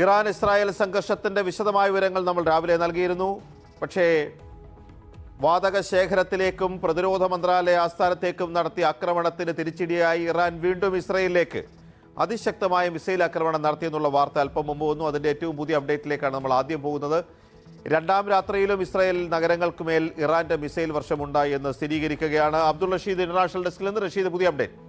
Iran Israel സംഘർഷത്തിന്റെ വിശദമായ വിവരങ്ങൾ നമ്മൾ രാവിലെ നൽകിയിരുന്നു. പക്ഷേ വാതക ശേഖരത്തിലേക്കും പ്രതിരോധ മന്ത്രാലയ ആസ്ഥാനത്തേക്കും നടത്തിയ ആക്രമണത്തിന് തിരിച്ചടിയായി ഇറാൻ വീണ്ടും ഇസ്രായേലിലേക്ക് അതിശക്തമായ മിസൈൽ ആക്രമണം നടത്തിയെന്നുള്ള വാർത്ത അല്പം മുമ്പ് വന്നു. അതിന്റെ ഏറ്റവും പുതിയ അപ്ഡേറ്റിലേക്കാണ് നമ്മൾ ആദ്യം പോകുന്നത്. രണ്ടാം രാത്രിയിലും ഇസ്രായേൽ നഗരങ്ങൾക്കുമേൽ ഇറാന്റെ മിസൈൽ വർഷമുണ്ടായി എന്ന് സ്ഥിരീകരിക്കുകയാണ്. അബ്ദുൾ റഷീദ് ഇന്റർനാഷണൽ ഡെസ്കിൽ നിന്ന് റഷീദ് പുതിയ അപ്ഡേറ്റ്.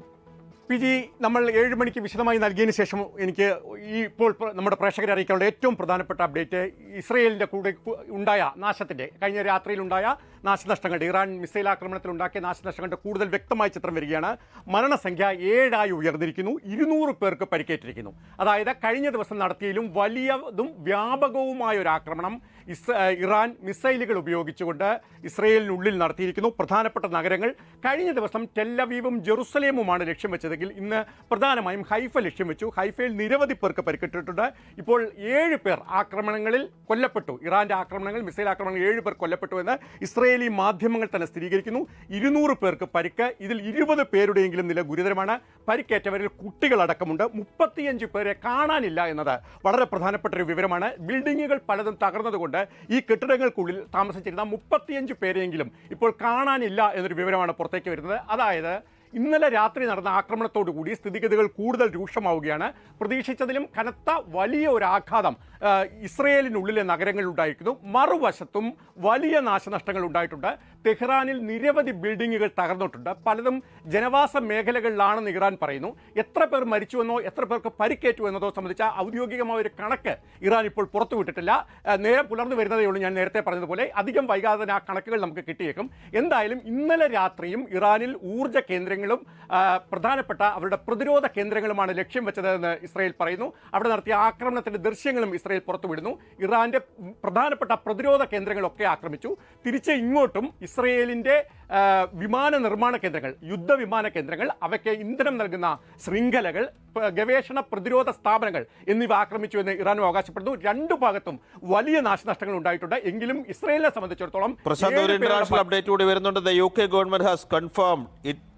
പി ജി നമ്മൾ ഏഴ് മണിക്ക് വിശദമായി നൽകിയതിന് ശേഷം എനിക്ക് ഈ ഇപ്പോൾ നമ്മുടെ പ്രേക്ഷകരെ അറിയിക്കാനുള്ള ഏറ്റവും പ്രധാനപ്പെട്ട അപ്ഡേറ്റ് ഇസ്രയേലിന്റെ കൂടെ ഉണ്ടായ നാശത്തിന്റെ കഴിഞ്ഞ രാത്രിയിലുണ്ടായ നാശനഷ്ടങ്ങളുടെ ഇറാൻ മിസൈൽ ആക്രമണത്തിൽ ഉണ്ടാക്കിയ നാശനഷ്ടങ്ങളുടെ കൂടുതൽ വ്യക്തമായ ചിത്രം വരികയാണ്. മരണസംഖ്യ ഏഴായി ഉയർന്നിരിക്കുന്നു. ഇരുന്നൂറ് പേർക്ക് പരിക്കേറ്റിരിക്കുന്നു. അതായത് കഴിഞ്ഞ ദിവസം നടത്തിയതിലും വലിയതും വ്യാപകവുമായ ഒരു ആക്രമണം ഇസ് ഇറാൻ മിസൈലുകൾ ഉപയോഗിച്ചുകൊണ്ട് ഇസ്രയേലിനുള്ളിൽ നടത്തിയിരിക്കുന്നു. പ്രധാനപ്പെട്ട നഗരങ്ങൾ കഴിഞ്ഞ ദിവസം ടെല്ലവീവും ജെറുസലേമുമാണ് ലക്ഷ്യം വെച്ചതെങ്കിൽ ഇന്ന് പ്രധാനമായും ഹൈഫ ലക്ഷ്യം വെച്ചു. ഹൈഫയിൽ നിരവധി പേർക്ക് പരിക്കേറ്റിട്ടുണ്ട്. ഇപ്പോൾ ഏഴ് പേർ ആക്രമണങ്ങളിൽ കൊല്ലപ്പെട്ടു. ഇറാന്റെ ആക്രമണങ്ങൾ മിസൈൽ ആക്രമണങ്ങൾ ഏഴ് പേർ കൊല്ലപ്പെട്ടു എന്ന് ഇസ്രയേലി മാധ്യമങ്ങൾ തന്നെ സ്ഥിരീകരിക്കുന്നു. ഇരുന്നൂറ് പേർക്ക് പരിക്ക്. ഇതിൽ ഇരുപത് പേരുടെയെങ്കിലും നില ഗുരുതരമാണ്. പരിക്കേറ്റവരിൽ കുട്ടികളടക്കമുണ്ട്. മുപ്പത്തിയഞ്ച് പേരെ കാണാനില്ല എന്നത് വളരെ പ്രധാനപ്പെട്ട ഒരു വിവരമാണ്. ബിൽഡിങ്ങുകൾ പലതും തകർന്നതുകൊണ്ട് ഈ കെട്ടിടങ്ങൾക്കുള്ളിൽ താമസിച്ചിരുന്ന മുപ്പത്തിയഞ്ച് പേരെയെങ്കിലും ഇപ്പോൾ കാണാനില്ല എന്നൊരു വിവരമാണ് പുറത്തേക്ക് വരുന്നത്. അതായത് ഇന്നലെ രാത്രി നടന്ന ആക്രമണത്തോടു കൂടി സ്ഥിതിഗതികൾ കൂടുതൽ രൂക്ഷമാവുകയാണ്. പ്രതീക്ഷിച്ചതിലും കനത്ത വലിയ ഒരു ആഘാതം ഇസ്രയേലിനുള്ളിലെ നഗരങ്ങളിൽ ഉണ്ടായിരിക്കുന്നു മറുവശത്തും വലിയ നാശനഷ്ടങ്ങൾ ഉണ്ടായിട്ടുണ്ട്. തെഹ്റാനിൽ നിരവധി ബിൽഡിങ്ങുകൾ തകർന്നിട്ടുണ്ട്. പലതും ജനവാസ മേഖലകളിലാണെന്ന് ഇറാൻ പറയുന്നു. എത്ര പേർ മരിച്ചുവെന്നോ എത്ര പേർക്ക് പരിക്കേറ്റു എന്നതോ സംബന്ധിച്ച ഔദ്യോഗികമായ ഒരു കണക്ക് ഇറാൻ ഇപ്പോൾ പുറത്തുവിട്ടിട്ടില്ല. നേരെ പുലർന്നു വരുന്നതേ ഉള്ളൂ ഞാൻ നേരത്തെ പറഞ്ഞതുപോലെ. അധികം വൈകാതെ ആ കണക്കുകൾ നമുക്ക് കിട്ടിയേക്കും. എന്തായാലും ഇന്നലെ രാത്രിയും ഇറാനിൽ ഊർജ കേന്ദ്രങ്ങളും പ്രധാനപ്പെട്ട അവരുടെ പ്രതിരോധ കേന്ദ്രങ്ങളുമാണ് ലക്ഷ്യം വെച്ചതെന്ന് ഇസ്രായേൽ പറയുന്നു. അവിടെ നടത്തിയ ആക്രമണത്തിന്റെ ദൃശ്യങ്ങളും ഇസ്രായേൽ പുറത്തുവിടുന്നു. ഇറാന്റെ പ്രധാനപ്പെട്ട പ്രതിരോധ കേന്ദ്രങ്ങളൊക്കെ ആക്രമിച്ചു. തിരിച്ച് ഇങ്ങോട്ടും ഇസ്രയേലിന്റെ വിമാന നിർമ്മാണ കേന്ദ്രങ്ങൾ യുദ്ധവിമാന കേന്ദ്രങ്ങൾ അവയ്ക്ക് ഇന്ധനം നൽകുന്ന ശൃംഖലകൾ ഗവേഷണ പ്രതിരോധ സ്ഥാപനങ്ങൾ എന്നിവ ആക്രമിച്ചു എന്ന് ഇറാനും അവകാശപ്പെടുന്നു. രണ്ടു ഭാഗത്തും വലിയ നാശനഷ്ടങ്ങൾ ഉണ്ടായിട്ടുണ്ട്. എങ്കിലും ഇസ്രയേലിനെ സംബന്ധിച്ചിടത്തോളം അപ്ഡേറ്റ് കൂടി വരുന്നുണ്ട്. U K government has confirm it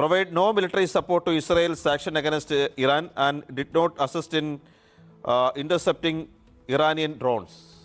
provide no military support to Israel's action against Iran and did not assist in uh, intercepting Iranian drones.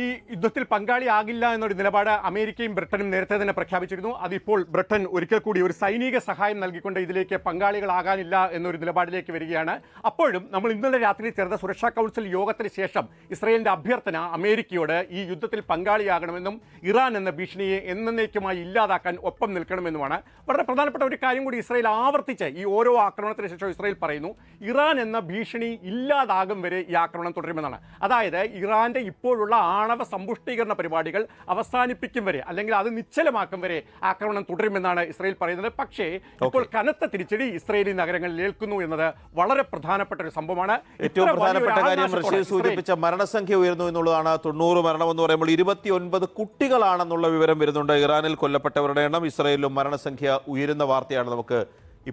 ഈ യുദ്ധത്തിൽ പങ്കാളിയാകില്ല എന്നൊരു നിലപാട് അമേരിക്കയും ബ്രിട്ടനും നേരത്തെ തന്നെ പ്രഖ്യാപിച്ചിരുന്നു. അതിപ്പോൾ ബ്രിട്ടൻ ഒരിക്കൽ കൂടി ഒരു സൈനിക സഹായം നൽകിക്കൊണ്ട് ഇതിലേക്ക് പങ്കാളികളാകാനില്ല എന്നൊരു നിലപാടിലേക്ക് വരികയാണ്. അപ്പോഴും നമ്മൾ ഇന്നലെ രാത്രി ചേർന്ന സുരക്ഷാ കൗൺസിൽ യോഗത്തിന് ശേഷം ഇസ്രയേലിന്റെ അഭ്യർത്ഥന അമേരിക്കയോട് ഈ യുദ്ധത്തിൽ പങ്കാളിയാകണമെന്നും ഇറാൻ എന്ന ഭീഷണിയെ എന്നേക്കുമായി ഇല്ലാതാക്കാൻ ഒപ്പം നിൽക്കണമെന്നുമാണ്. വളരെ പ്രധാനപ്പെട്ട ഒരു കാര്യം കൂടി ഇസ്രയേൽ ആവർത്തിച്ച് ഈ ഓരോ ആക്രമണത്തിന് ശേഷം ഇസ്രയേൽ പറയുന്നു ഇറാൻ എന്ന ഭീഷണി ഇല്ലാതാകും വരെ ഈ ആക്രമണം തുടരുമെന്നാണ്. അതായത് ഇറാന്റെ ഇപ്പോഴുള്ള ആണവ സമ്പുഷ്ടീകരണ പരിപാടികൾ അവസാനിപ്പിക്കും വരെ അല്ലെങ്കിൽ അത് നിശ്ചലമാക്കും വരെ ആക്രമണം തുടരുമെന്നാണ് ഇസ്രയേൽ പറയുന്നത്. പക്ഷേ ഇപ്പോൾ കനത്ത തിരിച്ചടി ഇസ്രയേലി നഗരങ്ങളിൽ ഏൽക്കുന്നു എന്നത് വളരെ പ്രധാനപ്പെട്ട ഒരു സംഭവമാണ്. ഏറ്റവും പ്രധാനപ്പെട്ട കാര്യം ഋഷി സൂചിപ്പിച്ച മരണസംഖ്യ ഉയരുന്നു എന്നുള്ളതാണ്. തൊണ്ണൂറ് മരണം എന്ന് പറയുമ്പോൾ ഇരുപത്തിയൊൻപത് കുട്ടികളാണെന്നുള്ള വിവരം വരുന്നുണ്ട്. ഇറാനിൽ കൊല്ലപ്പെട്ടവരുടെ എണ്ണം ഇസ്രയേലിലും മരണസംഖ്യ ഉയരുന്ന വാർത്തയാണ് നമുക്ക്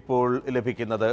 ഇപ്പോൾ ലഭിക്കുന്നത്.